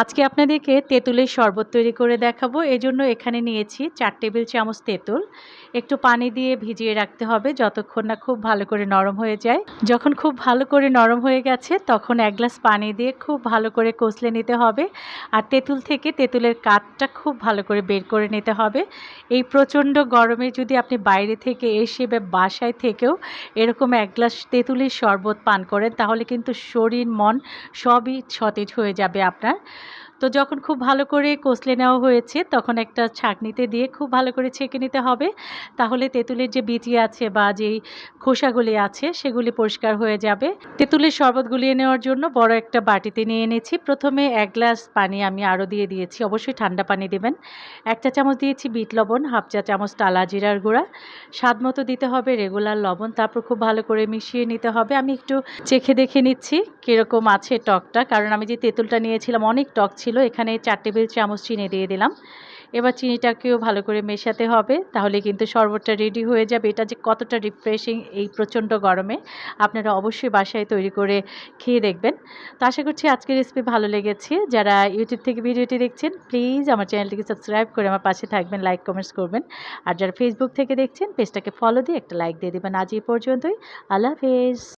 আজকে আপনাদেরকে তেঁতুলের শরবত তৈরি করে দেখাবো। এজন্য এখানে নিয়েছি চার টেবিল চামচ তেঁতুল। একটু পানি দিয়ে ভিজিয়ে রাখতে হবে যতক্ষণ না খুব ভালো করে নরম হয়ে যায়। যখন খুব ভালো করে নরম হয়ে গেছে তখন এক গ্লাস পানি দিয়ে খুব ভালো করে কষলে নিতে হবে। আর তেঁতুল থেকে তেঁতুলের কাঠটা খুব ভালো করে বের করে নিতে হবে। এই প্রচণ্ড গরমে যদি আপনি বাইরে থেকে এসে বা বাসায় থেকেও এরকম এক গ্লাস তেঁতুলের শরবত পান করেন তাহলে কিন্তু শরীর, মন সবই সতেজ হয়ে যাবে আপনার। তো যখন খুব ভালো করে কষলে নেওয়া হয়েছে, তখন একটা ছাঁকনিতে দিয়ে খুব ভালো করে ছেঁকে নিতে হবে। তাহলে তেঁতুলের যে বিচি আছে বা যেই খোসাগুলি আছে, সেগুলি পরিষ্কার হয়ে যাবে। তেঁতুলের শরবত গুলিয়ে নেওয়ার জন্য বড় একটা বাটিতে নিয়ে এনেছি। প্রথমে এক গ্লাস পানি আমি আরও দিয়ে দিয়েছি। অবশ্যই ঠান্ডা পানি দেবেন। এক চা চামচ দিয়েছি বিট লবণ, হাফ চা চামচ টালা জিরার গুঁড়া। স্বাদ মতো দিতে হবে রেগুলার লবণ, তারপর খুব ভালো করে মিশিয়ে নিতে হবে। আমি একটু চেখে দেখে নিচ্ছি। কীরকম আছে টকটা? কারণ আমি যে তেঁতুলটা নিয়েছিলাম, অনেক টক ছিল। এখানে চার টেবিল চামচ চিনি দিয়ে দিলাম। এবার চিনিটাকেও ভালো করে মেশাতে হবে, তাহলে কিন্তু শরবতটা রেডি হয়ে যাবে। এটা যে কতটা রিফ্রেশিং এই প্রচণ্ড গরমে, আপনারা অবশ্যই বাসায় তৈরি করে খেয়ে দেখবেন। তো আশা করছি আজকের রেসিপি ভালো লেগেছে। যারা ইউটিউব থেকে ভিডিওটি দেখছেন প্লিজ আমার চ্যানেলটিকে সাবস্ক্রাইব করে আমার পাশে থাকবেন লাইক কমেন্টস করবেন। আর যারা ফেসবুক থেকে দেখছেন পেজটাকে ফলো দিয়ে একটা লাইক দিয়ে দেবেন। আজ এই পর্যন্তই। আল্লাহ হাফেজ।